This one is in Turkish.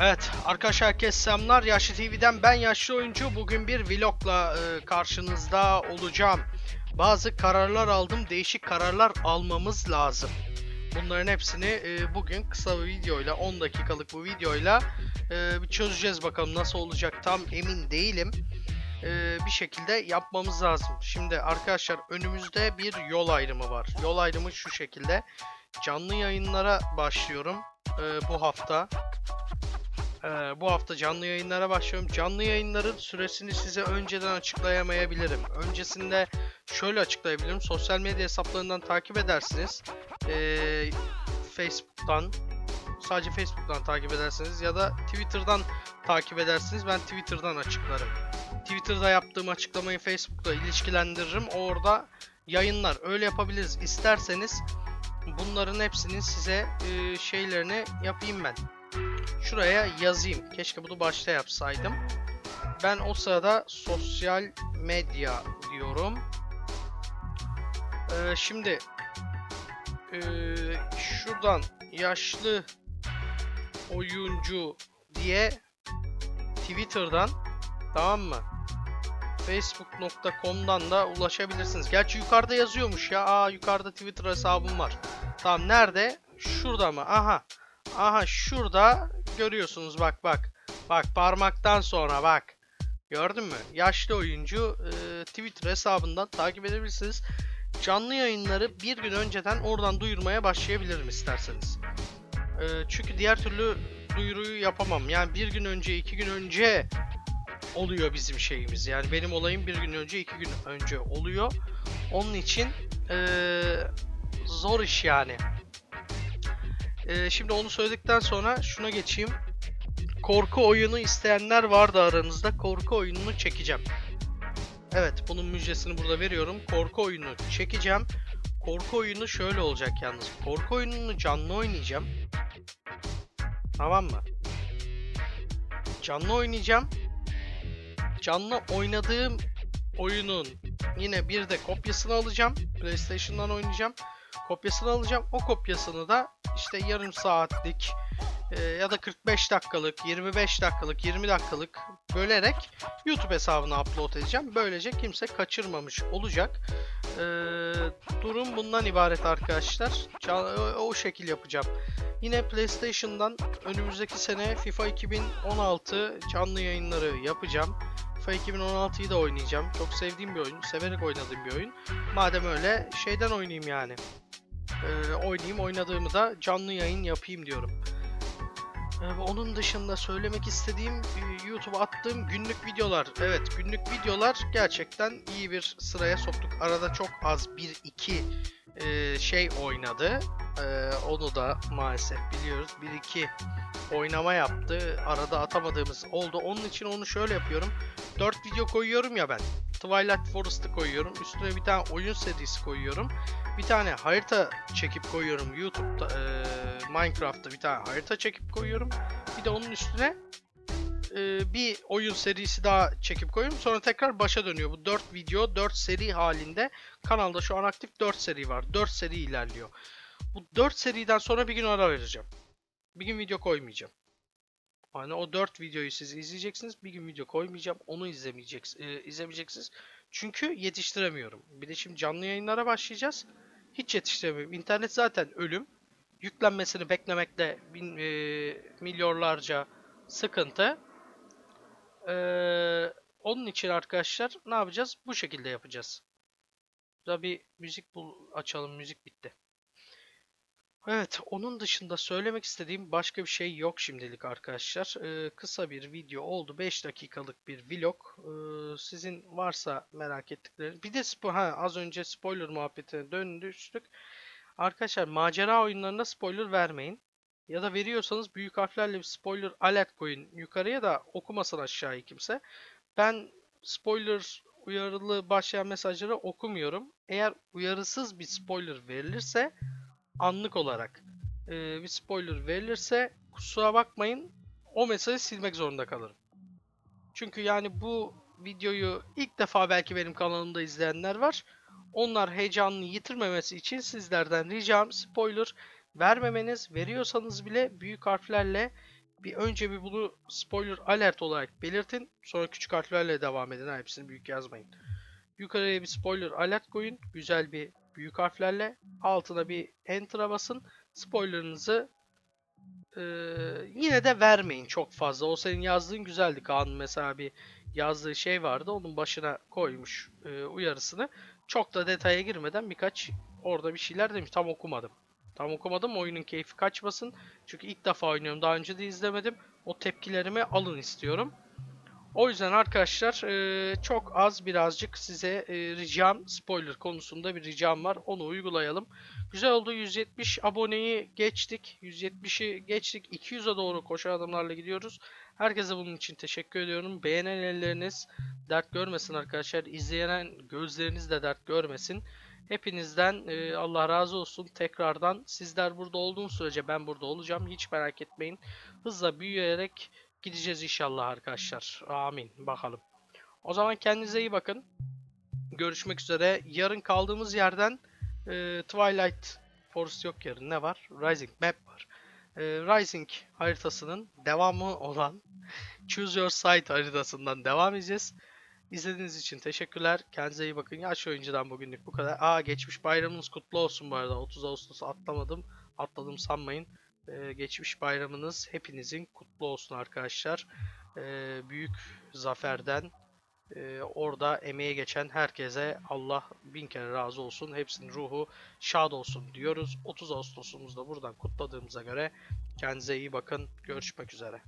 Evet arkadaşlar herkese selamlar. Yaşlı TV'den ben Yaşlı Oyuncu. Bugün bir vlogla e, karşınızda olacağım. Bazı kararlar aldım. Değişik kararlar almamız lazım. Bunların hepsini e, bugün kısa bir videoyla 10 dakikalık bu videoyla e, bir çözeceğiz bakalım nasıl olacak tam emin değilim. E, bir şekilde yapmamız lazım. Şimdi arkadaşlar önümüzde bir yol ayrımı var. Yol ayrımı şu şekilde. Canlı yayınlara başlıyorum e, bu hafta. Ee, bu hafta canlı yayınlara başlıyorum. Canlı yayınların süresini size önceden açıklayamayabilirim. Öncesinde şöyle açıklayabilirim. Sosyal medya hesaplarından takip edersiniz. Ee, Facebook'tan, sadece Facebook'tan takip edersiniz ya da Twitter'dan takip edersiniz. Ben Twitter'dan açıklarım. Twitter'da yaptığım açıklamayı Facebook'ta ilişkilendiririm. Orada yayınlar. Öyle yapabiliriz. İsterseniz bunların hepsinin size e, şeylerini yapayım ben şuraya yazayım. Keşke bunu başta yapsaydım. Ben o sırada sosyal medya diyorum. Ee, şimdi ee, şuradan yaşlı oyuncu diye Twitter'dan tamam mı? Facebook.com'dan da ulaşabilirsiniz. Gerçi yukarıda yazıyormuş ya. Aa yukarıda Twitter hesabım var. Tamam nerede? Şurada mı? Aha. Aha şurada görüyorsunuz bak bak. Bak parmaktan sonra bak. Gördün mü? Yaşlı oyuncu e, Twitter hesabından takip edebilirsiniz. Canlı yayınları bir gün önceden oradan duyurmaya başlayabilirim isterseniz. E, çünkü diğer türlü duyuruyu yapamam. Yani bir gün önce, iki gün önce oluyor bizim şeyimiz. Yani benim olayım bir gün önce, iki gün önce oluyor. Onun için e, zor iş yani. Ee, şimdi onu söyledikten sonra şuna geçeyim. Korku oyunu isteyenler vardı aranızda. Korku oyununu çekeceğim. Evet bunun müjdesini burada veriyorum. Korku oyunu çekeceğim. Korku oyunu şöyle olacak yalnız. Korku oyununu canlı oynayacağım. Tamam mı? Canlı oynayacağım. Canlı oynadığım oyunun yine bir de kopyasını alacağım. PlayStation'dan oynayacağım. Kopyasını alacağım. O kopyasını da işte yarım saatlik e, ya da 45 dakikalık, 25 dakikalık, 20 dakikalık bölerek YouTube hesabına upload edeceğim. Böylece kimse kaçırmamış olacak. E, durum bundan ibaret arkadaşlar. O, o şekil yapacağım. Yine PlayStation'dan önümüzdeki sene FIFA 2016 canlı yayınları yapacağım. FIFA 2016'yı da oynayacağım. Çok sevdiğim bir oyun, severek oynadığım bir oyun. Madem öyle şeyden oynayayım yani e, oynayayım. Oynadığımı da canlı yayın yapayım diyorum. E, onun dışında söylemek istediğim e, YouTube'a attığım günlük videolar. Evet günlük videolar gerçekten iyi bir sıraya soktuk. Arada çok az 1-2 e, şey oynadı. E, onu da maalesef biliyoruz. 1-2 oynama yaptı. Arada atamadığımız oldu. Onun için onu şöyle yapıyorum. 4 video koyuyorum ya ben. Twilight Forest'ı koyuyorum. Üstüne bir tane oyun serisi koyuyorum. Bir tane harita çekip koyuyorum YouTube'da. E, Minecraft'ta bir tane harita çekip koyuyorum. Bir de onun üstüne e, bir oyun serisi daha çekip koyuyorum. Sonra tekrar başa dönüyor. Bu 4 video 4 seri halinde. Kanalda şu an aktif 4 seri var. 4 seri ilerliyor. Bu 4 seriden sonra bir gün ara vereceğim. Bir gün video koymayacağım. Yani o 4 videoyu siz izleyeceksiniz. Bir gün video koymayacağım. Onu izlemeyeceksiniz. E, izlemeyeceksiniz. Çünkü yetiştiremiyorum. Bir de şimdi canlı yayınlara başlayacağız. Hiç yetiştiremiyorum. İnternet zaten ölüm. Yüklenmesini beklemekte bin, e, milyonlarca sıkıntı. Ee, onun için arkadaşlar ne yapacağız? Bu şekilde yapacağız. Burada bir müzik bul açalım. Müzik bitti. Evet, onun dışında söylemek istediğim başka bir şey yok şimdilik arkadaşlar. Ee, kısa bir video oldu. 5 dakikalık bir vlog. Ee, sizin varsa merak ettikleriniz. Bir de ha, az önce spoiler muhabbetine döndüştük. Arkadaşlar macera oyunlarında spoiler vermeyin. Ya da veriyorsanız büyük harflerle bir spoiler alert koyun yukarıya da okumasın aşağıya kimse. Ben spoiler uyarılı başlayan mesajları okumuyorum. Eğer uyarısız bir spoiler verilirse anlık olarak e, bir spoiler verilirse kusura bakmayın o mesajı silmek zorunda kalırım. Çünkü yani bu videoyu ilk defa belki benim kanalımda izleyenler var. Onlar heyecanını yitirmemesi için sizlerden ricam spoiler vermemeniz. Veriyorsanız bile büyük harflerle bir önce bir bunu spoiler alert olarak belirtin. Sonra küçük harflerle devam edin. Hepsini büyük yazmayın. Yukarıya bir spoiler alert koyun. Güzel bir büyük harflerle. Altına bir enter'a basın. Spoilerınızı eee, yine de vermeyin çok fazla. O senin yazdığın güzeldi. Kaan'ın mesela bir yazdığı şey vardı. Onun başına koymuş eee, uyarısını. Çok da detaya girmeden birkaç orada bir şeyler demiş. Tam okumadım. Tam okumadım. Oyunun keyfi kaçmasın. Çünkü ilk defa oynuyorum. Daha önce de izlemedim. O tepkilerimi alın istiyorum. O yüzden arkadaşlar eee, çok az birazcık size eee, ricam spoiler konusunda bir ricam var. Onu uygulayalım. Güzel oldu. 170 aboneyi geçtik. 170'i geçtik. 200'e doğru koşu adımlarla gidiyoruz. Herkese bunun için teşekkür ediyorum. Beğenen elleriniz dert görmesin arkadaşlar. İzleyen gözleriniz de dert görmesin. Hepinizden e, Allah razı olsun. Tekrardan sizler burada olduğum sürece ben burada olacağım. Hiç merak etmeyin. Hızla büyüyerek gideceğiz inşallah arkadaşlar. Amin. Bakalım. O zaman kendinize iyi bakın. Görüşmek üzere. Yarın kaldığımız yerden e, Twilight Forest yok yarın. Ne var? Rising Map var. E, Rising haritasının devamı olan Choose Your Side haritasından devam edeceğiz. İzlediğiniz için teşekkürler. Kendinize iyi bakın. Yaş oyuncudan bugünlük bu kadar. Aa geçmiş bayramınız kutlu olsun bu arada. 30 Ağustos'u atlamadım. Atladım sanmayın. Ee, geçmiş bayramınız hepinizin kutlu olsun arkadaşlar. Ee, büyük zaferden e, orada emeğe geçen herkese Allah bin kere razı olsun. Hepsinin ruhu şad olsun diyoruz. 30 Ağustos'umuzu da buradan kutladığımıza göre kendinize iyi bakın. Görüşmek üzere.